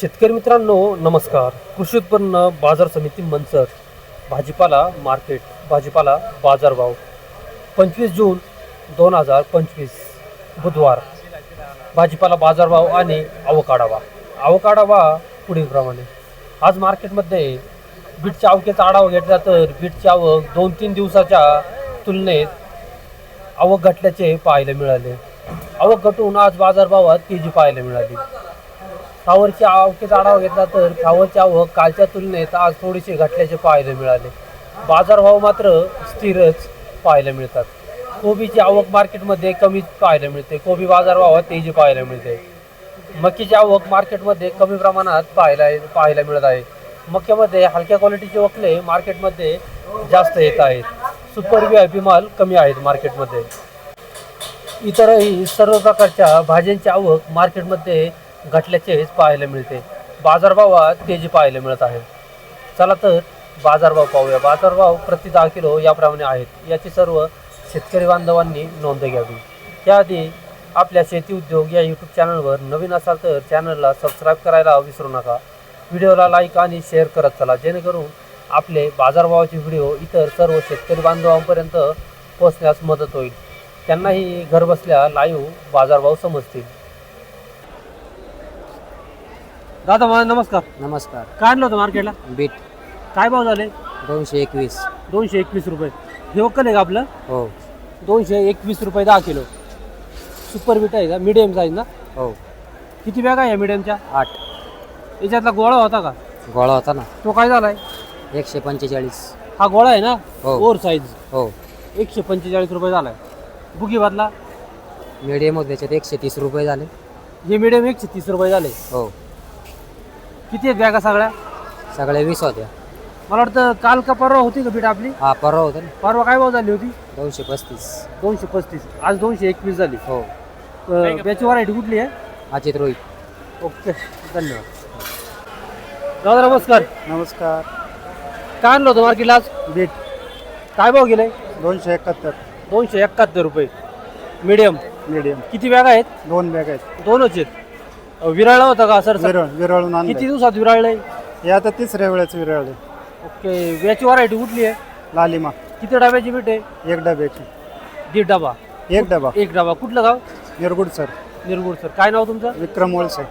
शेतकरी मित्रांनो नमस्कार. कृषी उत्पन्न बाजार समिती मंचर भाजीपाला मार्केट भाजीपाला बाजारभाव पंचवीस जून दोन हजार पंचवीस बुधवार. भाजीपाला बाजारभाव आणि आवकाडावा आवकाडावा पुढीलप्रमाणे आज मार्केटमध्ये बीटच्या आवकेचा आढावा घेतला तर बीटची आवक दोन तीन दिवसाच्या तुलनेत आवक घटल्याचे पाहायला मिळाले. आवक घटून आज बाजारभावात तेजी पाहायला मिळाली. फ्लावरची आवकेचा आढावा घेतला तर फ्लावरची आवक कालच्या तुलनेत आज थोडीशी घटल्याचे पाहायला मिळाले. बाजारभाव मात्र स्थिरच पाहायला मिळतात. कोबीची आवक मार्केटमध्ये कमी पाहायला मिळते. कोबी बाजारभावात तेजी पाहायला मिळते. मक्कीची आवक मार्केटमध्ये कमी प्रमाणात पाहायला पाहायला मिळत आहे. मक्यामध्ये हलक्या क्वालिटीचे वकले मार्केटमध्ये जास्त येत आहेत. सुपर व्ही आय पी माल कमी आहेत मार्केटमध्ये. इतरही सर्व प्रकारच्या भाज्यांची आवक मार्केटमध्ये घटल्याचेच पाहायला मिळते. बाजारभावात तेजी पाहायला मिळत आहे. चला तर बाजारभाव पाहूया. बाजारभाव प्रति दहा किलो याप्रमाणे आहेत. याची सर्व शेतकरी बांधवांनी नोंद घ्यावी. त्याआधी आपल्या शेती उद्योग या यूट्यूब चॅनलवर नवीन असाल तर चॅनलला सबस्क्राईब करायला विसरू नका. व्हिडिओला लाईक आणि शेअर करत चला. जेणेकरून आपले बाजारभावाचे व्हिडिओ इतर सर्व शेतकरी बांधवांपर्यंत पोहोचण्यास मदत होईल. त्यांनाही घरबसल्या लाईव्ह बाजारभाव समजतील. दादा मला नमस्कार. नमस्कार. काय आणलं होतं मार्केटला? बीट. काय भाव झाले? दोनशे एकवीस. दोनशे एकवीस रुपये. हे वक्कल आहे का आपलं? हो. दोनशे एकवीस रुपये दहा किलो. सुपर बीट आहे का? मिडियम साईज ना? हो. किती बॅग आहे या मिडियमच्या आठ. याच्यातला गोळा होता का? गोळा होता ना. तो काय झालाय? एकशे पंचेचाळीस. हा गोळा आहे ना? हो. ओर साईज हो. एकशे पंचेचाळीस रुपये झालाय. बुगी बदला? मीडियम होते त्याच्यात एकशे तीस रुपये झाले. हे मिडियम एकशे तीस रुपये झाले. हो. किती आहेत बॅगा सगळ्या? सगळ्या वीस होत्या. मला वाटतं काल का परवा होती का बीट आपली? हा परवा होता ना. परवा काय भाव झाली होती? दोनशे पस्तीस. दोनशे पस्तीस. आज दोनशे एकवीस झाली. हो. अं, याची व्हरायटी कुठली आहे? अजित रोहित ओके धन्यवाद. दादा नमस्कार. नमस्कार. काय आणलं होतं मार्केटला आज? बीट. काय भाव गेलाय दोनशे एकाहत्तर. दोनशे एकाहत्तर रुपये. मीडियम मीडियम किती बॅग आहेत? दोन बॅग आहेत. दोनच आहेत. अं, विराळला होता का सर विरळ विरळून किती दिवसात विराळलंय हे आता तिसऱ्या वेळेच विरळले ओके याची व्हरायटी कुठली आहे? लालिमा. किती डब्याची बीट आहे? एक डब्याची. दीड डबा. एक डबा. एक डबा. कुठलं गाव? निरगुड सर. निरगुड सर. काय नाव तुमचं? विक्रम वळसे.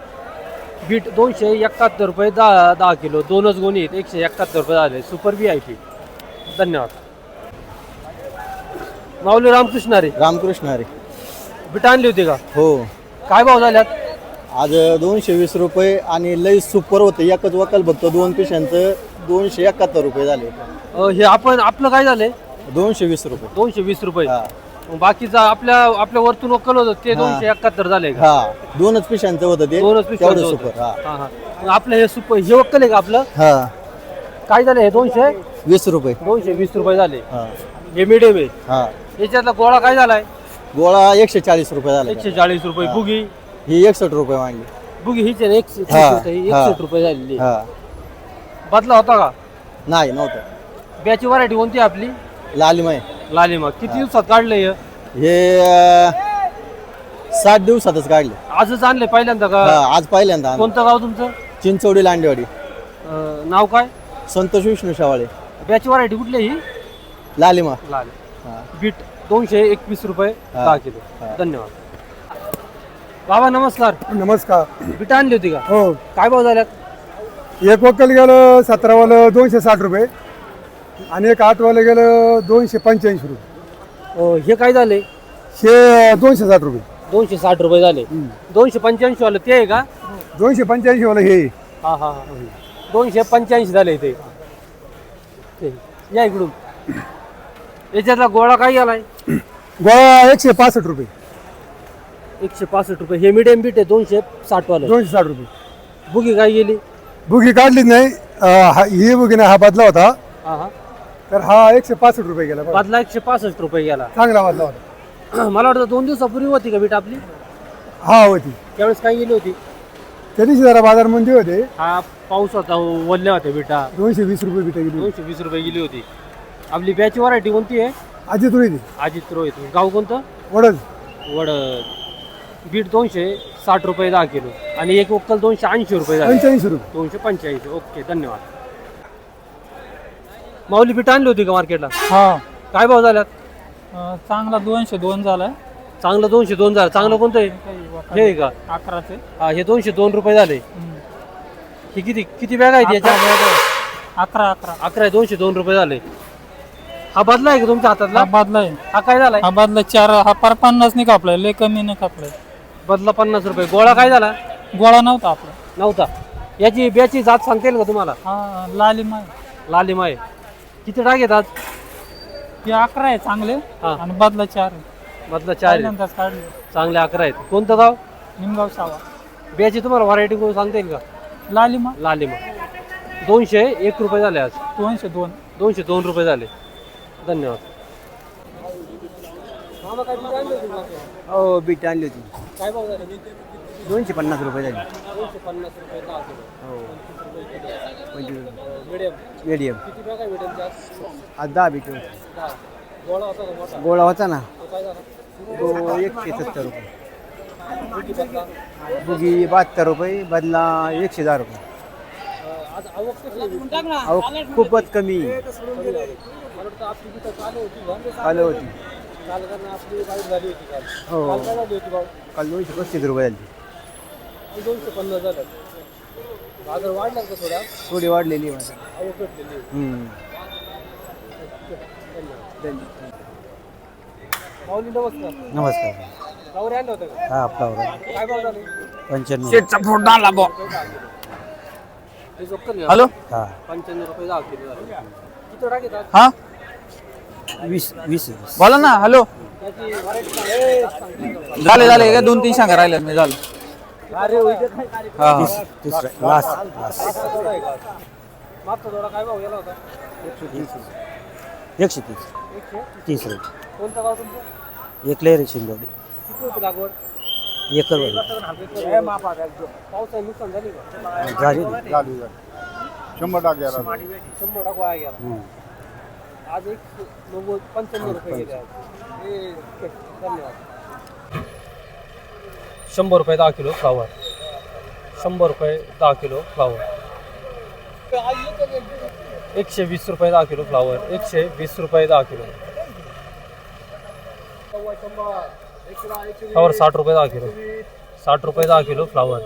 बीट दोनशे एकाहत्तर रुपये दहा दहा किलो. दोनच गोणी आहेत. एकशे एकाहत्तर रुपये झाले. सुपर व्ही आय पी धन्यवाद. माऊली रामकृष्ण रे. रामकृष्ण हरी बीट आणली होती का? हो. काय भाव झाल्यात? आज दोनशे वीस रुपये आणि लई सुपर होतं. एकच वकल बघतो दोन पिशांचं दोनशे एकाहत्तर रुपये झाले. अं, हे आपण आपलं काय झालंय? दोनशे वीस रुपये. दोनशे वीस रुपये. हा. मग बाकीचा आपल्या आपल्या वरतून वकल होतं ते दोनशे एकाहत्तर झाले का? हा. दोनच पिशांचं होतं ते. दोनच तेवढं होतं. सुपर हा. हा हा. मग आपलं हे सुपर हे वक्कल आहे का आपलं? हा. काय झालं हे दोनशे? वीस रुपये. दोनशे वीस रुपये झाले. हा. हे मिडियम आहे. हा. याच्यातला गोळा काय झालाय? गोळा एकशे चाळीस रुपये झाला. एकशे चाळीस रुपये बुगी ही एकसष्ट रुपये मागली. बुगी हीच आहे हा, एकसष्ट हा. एकसष्ट रुपये झालेली हा. बदला होता का? नाही नव्हतं. ब्याची व्हरायटी कोणती आपली? लालिमाय लालिमा. किती दिवसात काढलं हे? हे अं, सात दिवसातच काढले. आजच आणले पहिल्यांदा का? हा आज पहिल्यांदा आणलं. कोणतं गाव तुमचं? चिंचवडी लांडेवाडी. अं, नाव काय? संतोष विष्णू शावाळे. ब्याची व्हरायटी कुठली ही? लालिमा. लाल. हा. बीट दोनशे एकवीस रुपये हा. दहा किलो. हा. धन्यवाद. बाबा नमस्कार. नमस्कार. बीट आणली होती का? हो. काय भाव झाल्यात? एक वकल गेलं सतरावालं दोनशे साठ रुपये आणि एक आठवालं गेलं दोनशे पंच्याऐंशी रुपये. अं, हे काय झाले? हे दोनशे साठ रुपये. दोनशे साठ रुपये झाले. दोनशे पंच्याऐंशी वालं ते आहे का? दोनशे पंच्याऐंशी वाला हे. हा हा हा. दोनशे पंच्याऐंशी झाले ते. ते. या इकडून. याच्यातला गोळा काय गेलाय? गोळा एकशे पासष्ट रुपये. एकशे पासष्ट रुपये. हे मिडियम बीट आहे दोनशे साठ वालं. दोनशे साठ रुपये. बुगी काय गेली? बुगी काढलीच नाही. अं, हा- ही बुगी नाही हा बदला होता. हा हा. तर हा एकशे पासष्ट रुपये गेला बघा. बदला एकशे पासष्ट रुपये गेला. चांगला बदला होता. मला वाटतं दोन दिवसापूर्वी होती का बीट आपली? हा होती. त्यावेळेस काय गेली होती? त्या दिवशी जरा बाजार मंदी होते. हा पाऊस होता वल्ल्या होत्या बिटा दोनशे वीस रुपये बिटा गेली दोनशे वीस रुपये गेली होती. आपली बॅची व्हरायटी कोणती आहे? अजित रोहित. अजित रोहित. गाव कोणतं? वडद. वड बीट दोनशे साठ रुपये दहा किलो आणि एक वक्कल दोनशे ऐंशी रुपये झाले. पंच्याऐंशी रुपये. दोनशे पंच्याऐंशी. ओके धन्यवाद. माऊली पीठ आणली होती का मार्केटला? हा. काय भाव झाल्यात? अं, चांगला दोनशे दोन झालाय. चांगलं दोनशे दोन झालं. चांगलं कोणतं आहे? हे आहे का? अकराचे हा हे दोनशे दोन रुपये झाले. हे किती किती बॅग आहेत याच्या? अकरा अकरा अकरा. आहे, दोनशे दोन रुपये झाले. हा बदला आहे का तुमच्या हातातला? हा बदलाय हा काय झालाय? हा बदला चार हा पार पन्नास नाही कापलाय. लय कमी नाही कापलाय. बदला पन्नास रुपये. गोळा काय झाला? गोळा नव्हता आपला. नव्हता. याची ब्याची जात सांगता येईल का तुम्हाला? हा लाली माय. लालिमा आहे किती डाग आहेत आज? हे अकरा आहे चांगले हा. आणि बदला चार आहे बदला चार आहे. पहिल्यांदाच काढले. चांगले अकरा आहेत. कोणतं गाव? निमगाव सावा. ब्याची तुम्हाला व्हरायटी कोण सांगता येईल का लालिमा लालिमा दोनशे एक रुपये झाले आज. दोनशे दोन. दोनशे दोन रुपये झाले. धन्यवाद. हो बीट आणली होती. काय भाव झाले? दोनशे पन्नास रुपये झाली. दोनशे पन्नास रुपये दहा किलो. हो. मिडियम. मीडियम. किती बॅग आहे मिडियमच्या आज दहा बीट दहा. गोळा होता का मोठा? गोळा होता ना. तो काय झाला? तो एकशे सत्तर रुपये. किती बुगी बहात्तर रुपये बदला एकशे दहा रुपये. आज आवक कशी आहे? अहो खूपच कमी. मला वाटतं आपली तिथं चालू होती का आलं होती. काल कारण आपली वाईट झाली होती काल. हो. काल काय झाली होती भाऊ काल दोनशे पस्तीस रुपये झाली. दोनशे पन्नास झालं. बाजार वाढला का थोडा? थोडी वाढलेली माऊली नमस्कार. नमस्कार. गावरे आणलं होतं का? हा आपला काय भाव झाले? पंच्याण्णव. शेटचा फोन बा. हॅलो? हा. पंच्याण्णव रुपये झाले किती हा? वीस वीस. बोला ना हॅलो. झाले झाले का दोन तीन सांगा राहिले मी झालं. हा हा. तिसरा लास्ट लास्ट एकशे तीस. तीस रुपये. कोणतं गाव तुमचं एक लेअर एकर वर झाली. शंभर टाके शंभर टाक वाया गेला हम्म. आज एक नव्वद पंच्याण्णव रुपये गेले आज हे, धन्यवाद। शंभर रुपये दहा किलो फ्लावर। शंभर रुपये दहा किलो फ्लावर। एकशे वीस रुपये दहा किलो फ्लावर। एकशे वीस रुपये दहा किलो। फ्लावर साठ रुपये दहा किलो। साठ रुपये दहा किलो फ्लावर।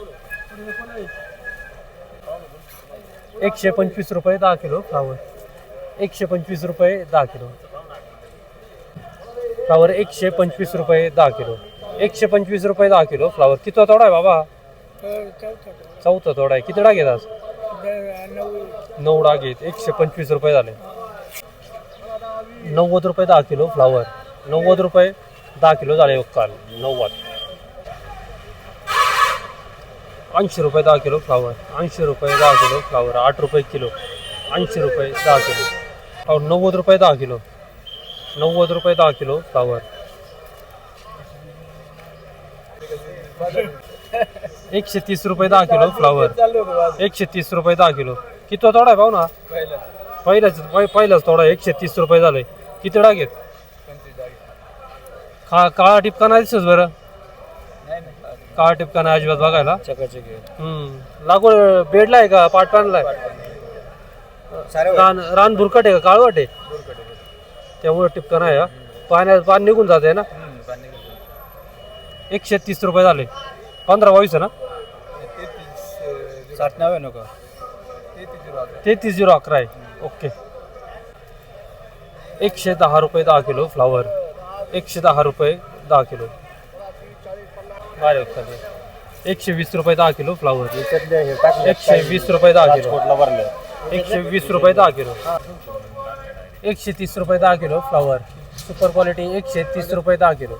एकशे पंचवीस रुपये दहा किलो फ्लावर। एकशे पंचवीस रुपये दहा किलो. फ्लावर एकशे पंचवीस रुपये दहा किलो. एकशे पंचवीस रुपये दहा किलो फ्लावर किती तोडा आहे बाबा? चौथा तोडा आहे. किती डाग आहेत आज? नऊ डाग येत एकशे पंचवीस रुपये झाले. नव्वद रुपये दहा किलो फ्लावर नव्वद रुपये दहा किलो झाले हो काल. नव्वद. ऐंशी रुपये दहा किलो फ्लावर ऐंशी रुपये दहा किलो फ्लावर आठ रुपये किलो. ऐंशी रुपये दहा किलो. फ्लावर नव्वद रुपये दहा किलो. नव्वद रुपये दहा किलो फ्लावर. एकशे तीस रुपये दहा किलो फ्लावर. एकशे तीस रुपये दहा किलो. किती तोडा आहे भाऊ ना? पहि- पहिलाच तोडा आहे, एकशे तीस रुपये झाले किती डाग आहेत? का काळा टिपका नाही दिसत बरं? काळा टिपका नाही अजिबात बघायला. लागवड बेडला आहे का? पाट पाणलाय रान रान भुरकट आहे का? काळवट आहे. त्यामुळे टिपका नाही हा. पाण्यात पाणी निघून जाते ना? एकशे तीस रुपये झाले. पंधरा बावीस आहे ना? साठ नव्हे नको तेहतीस झिरो अकरा. आहे. ओके. एकशे दहा रुपये दहा किलो फ्लावर. एकशे दहा रुपये दहा किलो. उत्तर आहे. एकशे वीस रुपये दहा किलो फ्लावर. एकशे वीस रुपये दहा किलो. एकशे वीस रुपये दहा किलो. एकशे तीस रुपये दहा किलो फ्लावर सुपर क्वालिटी एकशे तीस रुपये दहा किलो.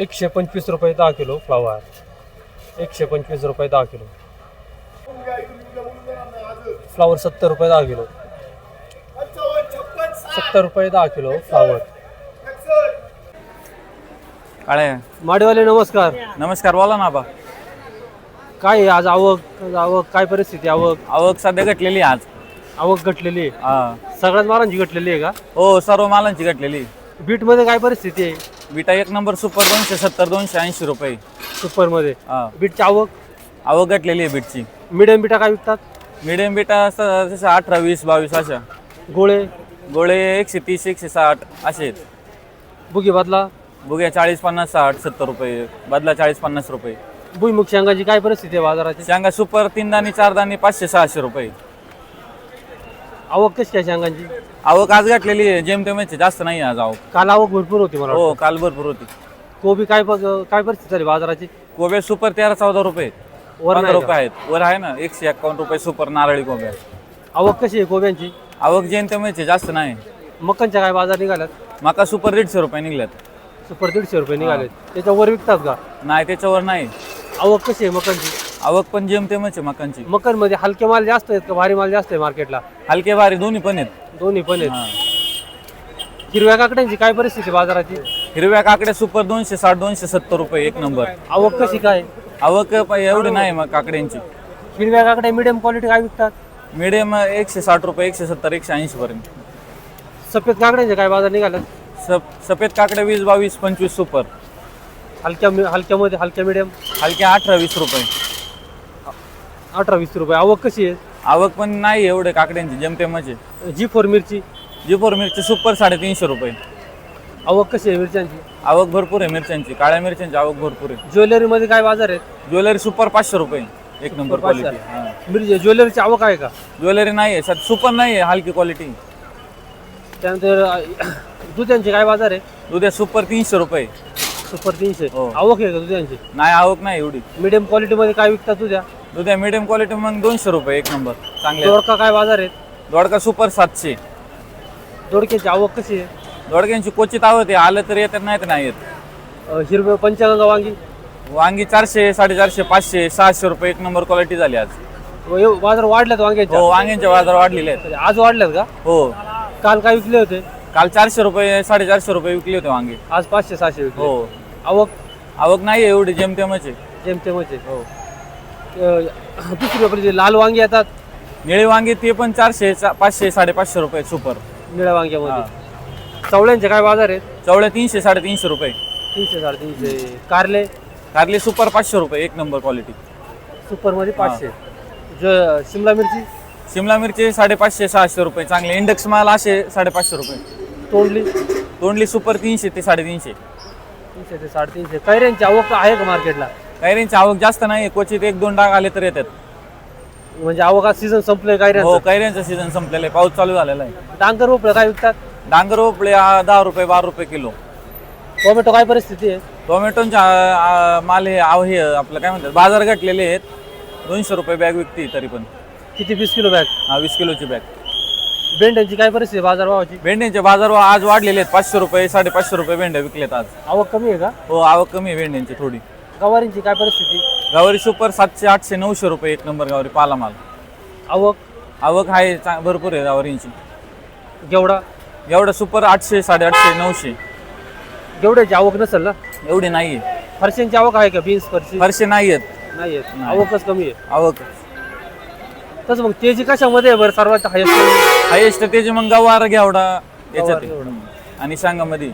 एकशे पंचवीस रुपये दहा किलो फ्लावर एकशे पंचवीस रुपये दहा किलो. फ्लावर सत्तर रुपये दहा किलो. सत्तर रुपये दहा किलो फ्लावर काळे. माडीवाले नमस्कार. नमस्कार बोला ना बा काय आहे आज आवक? आवक काय परिस्थिती आवक? आवक सध्या घटलेली आज. आवक घटलेली आहे? हा. सगळ्याच मालांची घटलेली आहे का? हो सर्व मालांची घटलेली बीटमध्ये काय परिस्थिती आहे? बिटा एक नंबर सुपर दोनशे सत्तर दोनशे ऐंशी रुपये. सुपरमध्ये? हा. बीटची आवक? आवक गाठलेली आहे बीटची. मिडियम बिटा काय विकतात? मिडियम बिटा असं जसं अठरा वीस बावीस अशा. गोळे? गोळे एकशे तीस एकशे साठ असे आहेत. बुगी बदला? बुग्या चाळीस पन्नास साठ सत्तर रुपये. बदला चाळीस पन्नास रुपये. भुईमुग शेंगाची काय परिस्थिती आहे बाजाराची? शेंगा सुपर तीन दाणी चार दाणी पाचशे सहाशे रुपये. आवक कशी काय शेंगांची? आवक आज गाठलेली आहे. जेमतेमची जास्त नाही आहे आज आवक. काल आवक भरपूर होती मला हो. काल भरपूर होती. कोबी काय काय परिस्थिती झाली बाजाराची? कोबे सुपर तेरा चौदा रुपये. वर पंधरा नाही रुपये आहेत. वर आहे ना. एकशे एक्कावन्न रुपये सुपर नारळी कोब्या आवक कशी आहे कोब्यांची? आवक जेमतेमची जास्त नाही. मक्कांच्या काय बाजार निघाल्यात? माका सुपर दीडशे रुपये निघल्यात. सुपर दीडशे रुपये निघाले त्याच्यावर विकतात का? नाही त्याच्यावर नाही. आवक कशी आहे मकांची आवक पण जेमतेमच आहे मकांची मकांमध्ये हलके माल जास्त आहेत का भारी माल जास्त आहे मार्केटला? हलके भारी दोन्ही पण आहेत. दोन्ही पण आहेत. हा. हिरव्या काकड्यांची काय परिस्थिती आहे बाजाराची? हिरव्या काकड्या सुपर दोनशे साठ दोनशे सत्तर रुपये एक नंबर. आवक कशी काय? आवक प- एवढी नाही मग काकड्यांची. हिरव्या काकड्या मिडियम क्वालिटी काय विकतात? मिडियम एकशे साठ रुपये एकशे सत्तर एकशे ऐंशी पर्यंत. सफेद काकड्यांचे काय बाजार सप सफेद काकड्या वीस बावीस पंचवीस सुपर. हलक्या हलक्यामध्ये हलक्या मिडियम हलक्या अठरा वीस रुपये. अठरा वीस रुपये. आवक कशी आहे? आवक पण नाही एवढे काकड्यांची जेमतेमचे जी फोर मिरची? जिपोर मिरची सुपर साडेतीनशे रुपये. आवक कशी आहे मिरच्यांची? आवक भरपूर आहे मिरच्यांची. काळ्या मिरच्यांची आवक भरपूर आहे. ज्वेलरीमध्ये काय बाजार आहेत? ज्वेलरी सुपर पाचशे रुपये. एक नंबर पाचशे. क्वालिटी मिरची ज्वेलरीची आवक आहे का? ज्वेलरी नाही आहे. सुपर नाही आहे हलकी क्वालिटी त्यानंतर अ, दुधांचे काय बाजार आहे उद्या सुपर तीनशे रुपये. सुपर तीनशे. हो. आवक आहे का दुधांची नाही आवक नाही एवढी. मिडियम क्वालिटीमध्ये काय विकतात तुझ्या? उद्या मिडियम क्वालिटी मग दोनशे रुपये एक नंबर चांगले दोडका काय बाजार आहेत? दोडका सुपर सातशे. दोडक्याची आवक कशी आहे? दोडक्यांची क्वचित आवत आहे. आलं तर येतात नाही तर नाही येत. अ, हिरवे पंचगंगा वांगी? वांगी चारशे साडेचारशे पाचशे सहाशे रुपये एक नंबर क्वालिटी झाली आज. व एव- बाजार वाढल्यात वांग्याच्या? हो वांग्यांचे बाजार वाढलेले आहेत. आज वाढल्यात का? हो. काल काय विकले होते? काल चारशे रुपये साडेचारशे रुपये विकले होते वांगे. आज पाचशे सहाशे विकले. हो. आवक आवक नाही आहे एवढी जेमतेमच आहे. जेमतेमचे हो. दुसरी आपली जी लाल वांगी येतात निळे वांगे ते पण चारशे चा- पाचशे साडेपाचशे रुपये सुपर. निळ्या वांग्यामध्ये. चवळ्यांचे काय बाजार आहेत? चवळे तीनशे साडेतीनशे रुपये. तीनशे साडेतीनशे. कारले? कारले सुपर पाचशे रुपये एक नंबर क्वालिटी. सुपरमध्ये पाचशे. ज शिमला मिरची? शिमला मिरची साडेपाचशे सहाशे रुपये. चांगले. इंडेक्स माल असे साडेपाचशे रुपये. तोंडली? तोंडली सुपर तीनशे ते साडेतीनशे. तीनशे ते साडेतीनशे. कैऱ्यांची आवक आहे का मार्केटला? कैरींची आवक जास्त नाही क्वचित एक दोन डाग आले तर येतात. म्हणजे आवक आज सीझन संपले हो कैऱ्यांचं कैऱ्यांचा सीझन संपलेला आहे पाऊस चालू झालेला आहे. डांगर उपळं काय विकतात? डांगर उपळे आ, दहा रुपये बारा रुपये किलो. टोमॅटो काय परिस्थिती आहे? टोमॅटोंचे आ, आ, माल हे आव हे आपलं काय म्हणतात बाजार घटलेले आहेत. दोनशे रुपये बॅग विकते तरी पण. किती वीस किलो बॅग हा वीस किलोची बॅग भेंड्यांची काय परिस्थिती आहे बाजार भावाची भेंड्यांचे बाजार आज वाढलेले आहेत. पाचशे रुपये साडेपाचशे रुपये भेंड्या विकलेत आज. आवक कमी आहे का? हो आवक कमी आहे भेंड्यांची थोडी. गवारींची काय परिस्थिती? गावारी सुपर सातशे आठशे नऊशे रुपये एक नंबर गावारी पाला माल आवक? आवक आहे चा- भरपूर आहे गावारींची. गेवडा एवढं सुपर आठशे साडेआठशे नऊशे. गेवड्याची आवक नसेल ना? एवढी नाही आहे फरशांची आवक आहे का? बीन्स फरशी? फारशे नाही आहेत. नाही आहेत. आवकच कमी आहे. आवक. तसं मग तेजी कशामध्ये आहे बरं? सर्वात हायस्ट हायेस्ट त्याचे मग गवार घेवडा याच्यात. आहे. घेवडा. आणि सांगामध्ये.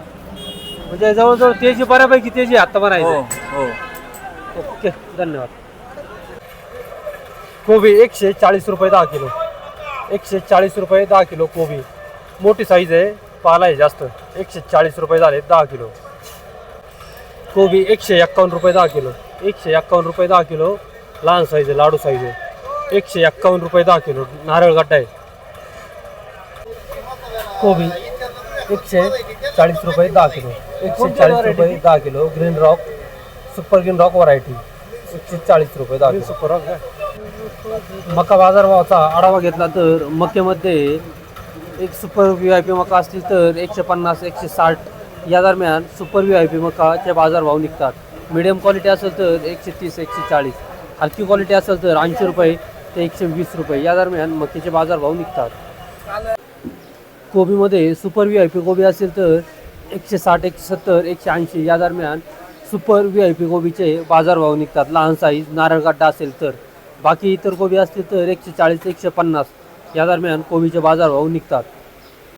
म्हणजे जवळजवळ तेजी बऱ्यापैकी तेजी आहे आता हो म्हणायचं हो. ओके धन्यवाद. कोबी एकशे चाळीस रुपये दहा किलो. एकशे चाळीस रुपये दहा किलो कोबी. मोठी साईज आहे पाला आहे जास्त. एकशे चाळीस रुपये झाले दहा किलो. कोबी एकशे एक्कावन्न रुपये दहा किलो. एकशे एक्कावन्न रुपये दहा किलो. लहान साईज आहे लाडू साईज आहे. एकशे एक्कावन्न रुपये दहा किलो. नारळ गड्डा आहे. कोबी एकशे चाळीस रुपये दहा किलो एकशे चाळीस रुपये दहा kilo green rock super green rock variety एकशे चाळीस रुपये दहा सुपर रॉक मका बाजारभावाचा आढावा घेतला तर मक्यामध्ये एक सुपर व्ही आय पी मका असतील तर एकशे पन्नास एकशे साठ या दरम्यान सुपर व्ही आय पी मकाचे बाजारभाव निघतात. मिडियम क्वालिटी असेल तर एकशे तीस एकशे चाळीस. हलकी क्वालिटी असेल तर ऐंशी रुपये ते एकशे वीस रुपये. या दरम्यान मक्याचे बाजारभाव निघतात. कोबीमध्ये सुपर व्ही आय पी कोबी असेल तर एकशे साठ एकशे सत्तर एकशे ऐंशी या दरम्यान सुपर व्ही आय पी कोबीचे बाजारभाव निघतात. लहान साईज नारळगड्डा असेल तर. बाकी इतर कोबी असतील तर एकशे चाळीस एकशे पन्नास या दरम्यान कोबीचे बाजारभाव निघतात.